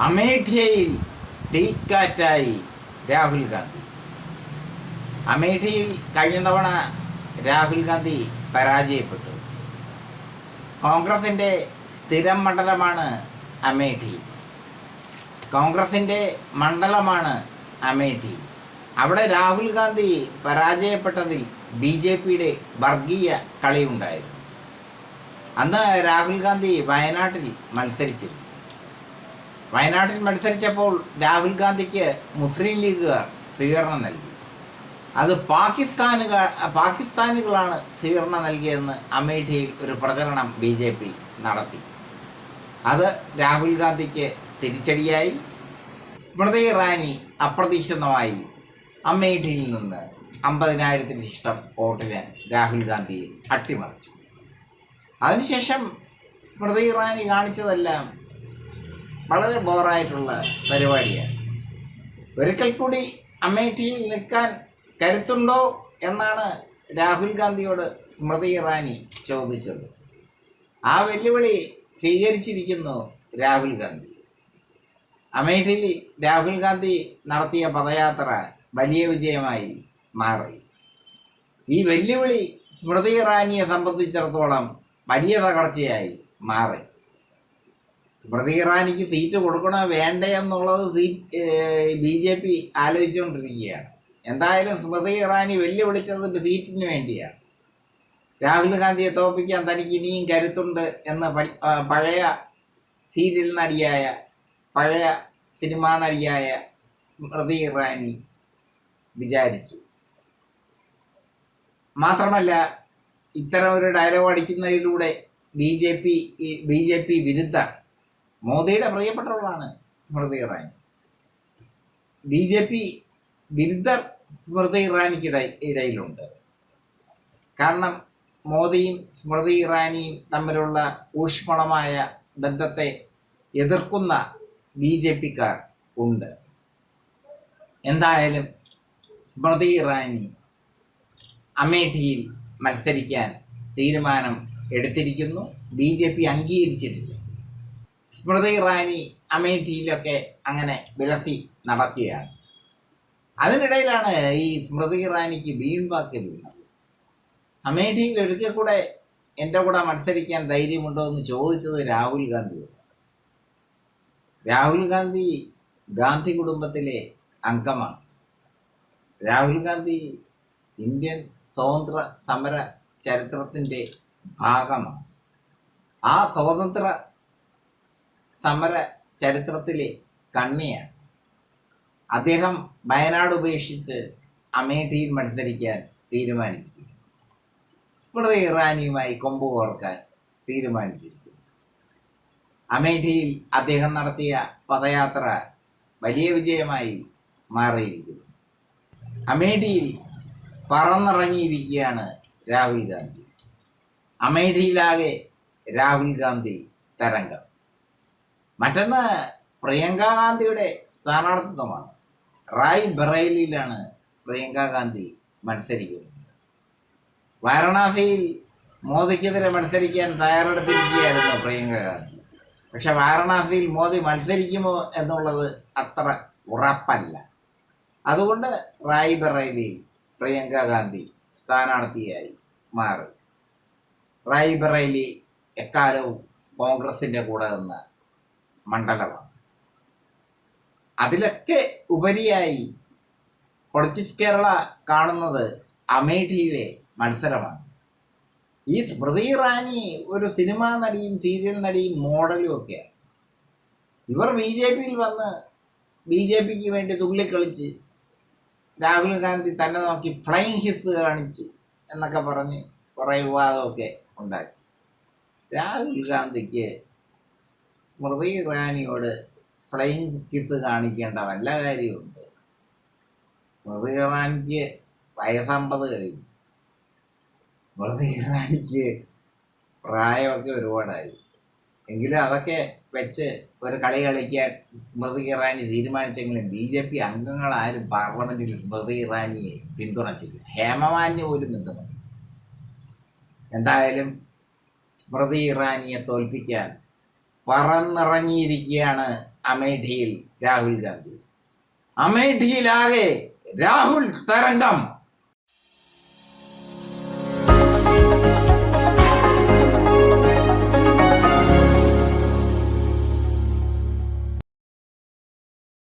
അമേഠിയയിൽ തീക്കാറ്റായി രാഹുൽ ഗാന്ധി. അമേഠിയിൽ കഴിഞ്ഞ തവണ രാഹുൽ ഗാന്ധി പരാജയപ്പെട്ടു. കോൺഗ്രസിന്റെ സ്ഥിരം മണ്ഡലമാണ് അമേഠി. കോൺഗ്രസിന്റെ മണ്ഡലമാണ് അമേഠി. അവിടെ രാഹുൽ ഗാന്ധി പരാജയപ്പെട്ടതിൽ ബി ജെ പിയുടെ വർഗീയ കളിയുണ്ടായിരുന്നു. അന്ന് രാഹുൽ ഗാന്ധി വയനാട്ടിൽ മത്സരിച്ചിരുന്നു. വയനാട്ടിൽ മത്സരിച്ചപ്പോൾ രാഹുൽ ഗാന്ധിക്ക് മുസ്ലിം ലീഗുകാർ സ്വീകരണം നൽകി. അത് പാകിസ്ഥാനുകാർ പാകിസ്ഥാനുകളാണ് സ്വീകരണം നൽകിയതെന്ന് അമേഠിയിൽ ഒരു പ്രചരണം ബി ജെ പി നടത്തി. അത് രാഹുൽ ഗാന്ധിക്ക് തിരിച്ചടിയായി. സ്മൃതി ഇറാനി അപ്രതീക്ഷിതമായി അമേഠിയിൽ നിന്ന് അമ്പതിനായിരത്തിന് ഇഷ്ടം വോട്ടിന് രാഹുൽ ഗാന്ധിയെ അട്ടിമറിച്ചു. അതിനുശേഷം സ്മൃതി ഇറാനി കാണിച്ചതെല്ലാം വളരെ ബോറായിട്ടുള്ള പരിപാടിയാണ്. ഒരിക്കൽ കൂടി അമേഠിയിൽ നിൽക്കാൻ കരുത്തുണ്ടോ എന്നാണ് രാഹുൽ ഗാന്ധിയോട് സ്മൃതി ഇറാനി ചോദിച്ചത്. ആ വെല്ലുവിളി സ്വീകരിച്ചിരിക്കുന്നു രാഹുൽ ഗാന്ധി. അമേഠിയിൽ രാഹുൽ ഗാന്ധി നടത്തിയ പദയാത്ര വലിയ വിജയമായി മാറി. ഈ വെല്ലുവിളി സ്മൃതി ഇറാനിയെ സംബന്ധിച്ചിടത്തോളം വലിയ തകർച്ചയായി മാറി. സ്മൃതി ഇറാനിക്ക് സീറ്റ് കൊടുക്കണോ വേണ്ടേ എന്നുള്ളത് ബി ജെ പി ആലോചിച്ചുകൊണ്ടിരിക്കുകയാണ്. എന്തായാലും സ്മൃതി ഇറാനി വെല്ലുവിളിച്ചത് സീറ്റിന് വേണ്ടിയാണ്. രാഹുൽ ഗാന്ധിയെ തോൽപ്പിക്കാൻ തനിക്ക് ഇനിയും കരുത്തുണ്ട് എന്ന് പഴയ സീരിയൽ നടിയായ പഴയ സിനിമാ നടിയായ സ്മൃതി ഇറാനി വിചാരിച്ചു. മാത്രമല്ല ഇത്തരം ഒരു dialogue അടിക്കുന്നതിലൂടെ B J P B J P വിരുദ്ധ മോദിയുടെ പ്രിയപ്പെട്ടവളാണ് Smriti Irani. B J P ബിരുദ്ധർ Smriti ഇറാനിക്ക് ഇടയിലുണ്ട്. കാരണം മോദിയും സ്മൃതി ഇറാനിയും തമ്മിലുള്ള ഊഷ്മളമായ ബന്ധത്തെ എതിർക്കുന്ന ബി ജെ പിക്കാർ ഉണ്ട്. എന്തായാലും സ്മൃതി ഇറാനി അമേഠിയിൽ മത്സരിക്കാൻ തീരുമാനം എടുത്തിരിക്കുന്നു. ബി ജെ പി അംഗീകരിച്ചിട്ടില്ല. സ്മൃതി ഇറാനി അമേഠിയിലൊക്കെ അങ്ങനെ വിലസി നടക്കുകയാണ്. അതിനിടയിലാണ് ഈ സ്മൃതി ഇറാനിക്ക് വീൺവാക്ക് വീണത്. അമേഠിയിൽ ഒരിക്കൽ കൂടെ എന്റെ കൂടെ മത്സരിക്കാൻ ധൈര്യമുണ്ടോ എന്ന് ചോദിച്ചത് രാഹുൽ ഗാന്ധി രാഹുൽ ഗാന്ധി ഗാന്ധി കുടുംബത്തിലെ അംഗമാണ്. രാഹുൽ ഗാന്ധി ഇന്ത്യൻ സ്വാതന്ത്ര്യ സമര ചരിത്രത്തിന്റെ ഭാഗമാണ്. ആ സ്വാതന്ത്ര്യ സമര ചരിത്രത്തിലെ കണ്ണിയാണ്. അദ്ദേഹം വയനാട് ഉപേക്ഷിച്ച് അമേഠിയിൽ മത്സരിക്കാൻ തീരുമാനിച്ചിരിക്കുന്നു. സ്മൃതി ഇറാനിയുമായി കൊമ്പ് കോർക്കാൻ തീരുമാനിച്ചിരിക്കുന്നു. അമേഠിയിൽ അദ്ദേഹം നടത്തിയ പദയാത്ര വലിയ വിജയമായി മാറിയിരിക്കുന്നു. അമേഠിയിൽ പറന്നിറങ്ങിയിരിക്കുകയാണ് രാഹുൽ ഗാന്ധി. അമേഠിയിലാകെ രാഹുൽ ഗാന്ധി തരംഗം. മറ്റൊന്ന് പ്രിയങ്ക ഗാന്ധിയുടെ സ്ഥാനാർത്ഥിത്വമാണ്. റായ് ബറേലിയിലാണ് പ്രിയങ്ക ഗാന്ധി മത്സരിക്കുന്നത്. വാരണാസിയിൽ മോദിക്കെതിരെ മത്സരിക്കാൻ തയ്യാറെടുത്തിരിക്കുകയായിരുന്നു പ്രിയങ്ക ഗാന്ധി. പക്ഷെ വാരണാസിയിൽ മോദി മത്സരിക്കുമോ എന്നുള്ളത് അത്ര ഉറപ്പല്ല. അതുകൊണ്ട് റായ് ബറേലിയിൽ പ്രിയങ്ക ഗാന്ധി സ്ഥാനാർത്ഥിയായി മാറി. റായ് ബറേലി എക്കാലവും കോൺഗ്രസിന്റെ കൂടെ നിന്ന മണ്ഡലമാണ്. അതിലൊക്കെ ഉപരിയായി പൊളിറ്റിക്സ് കേരള കാണുന്നത് അമേഠിയിലെ മത്സരമാണ്. ഈ സ്മൃതി ഇറാനി ഒരു സിനിമാ നടിയും സീരിയൽ നടിയും മോഡലും ഒക്കെയാണ്. ഇവർ ബി ജെ പിയിൽ വന്ന് ബി ജെ പിക്ക് വേണ്ടി തുള്ളിക്കളിച്ച് രാഹുൽ ഗാന്ധി തന്നെ നോക്കി ഫ്ലൈങ് ഹിസ് കാണിച്ചു എന്നൊക്കെ പറഞ്ഞ് കുറേ വിവാദമൊക്കെ ഉണ്ടാക്കി. രാഹുൽ ഗാന്ധിക്ക് സ്മൃതി ഇറാനിയോട് ഫ്ലൈങ് കിസ് കാണിക്കേണ്ട വല്ല കാര്യമുണ്ട്. സ്മൃതി ഇറാനിക്ക് വയസ്സമ്പത് കഴിഞ്ഞു. സ്മൃതി ഇറാനിക്ക് പ്രായമൊക്കെ ഒരുപാടായി. എങ്കിലും അതൊക്കെ വെച്ച് ഒരു കളി കളിക്കാൻ സ്മൃതി ഇറാനി തീരുമാനിച്ചെങ്കിലും ബി ജെ പി അംഗങ്ങളാരും പാർലമെന്റിൽ സ്മൃതി ഇറാനിയെ പിന്തുണച്ചില്ല. ഹേമമാലിനെ പോലും പിന്തുണച്ചില്ല. എന്തായാലും സ്മൃതി ഇറാനിയെ തോൽപ്പിക്കാൻ പറന്നിറങ്ങിയിരിക്കുകയാണ് അമേഠിയിൽ രാഹുൽ ഗാന്ധി. അമേഠിയിലാകെ രാഹുൽ തരംഗം.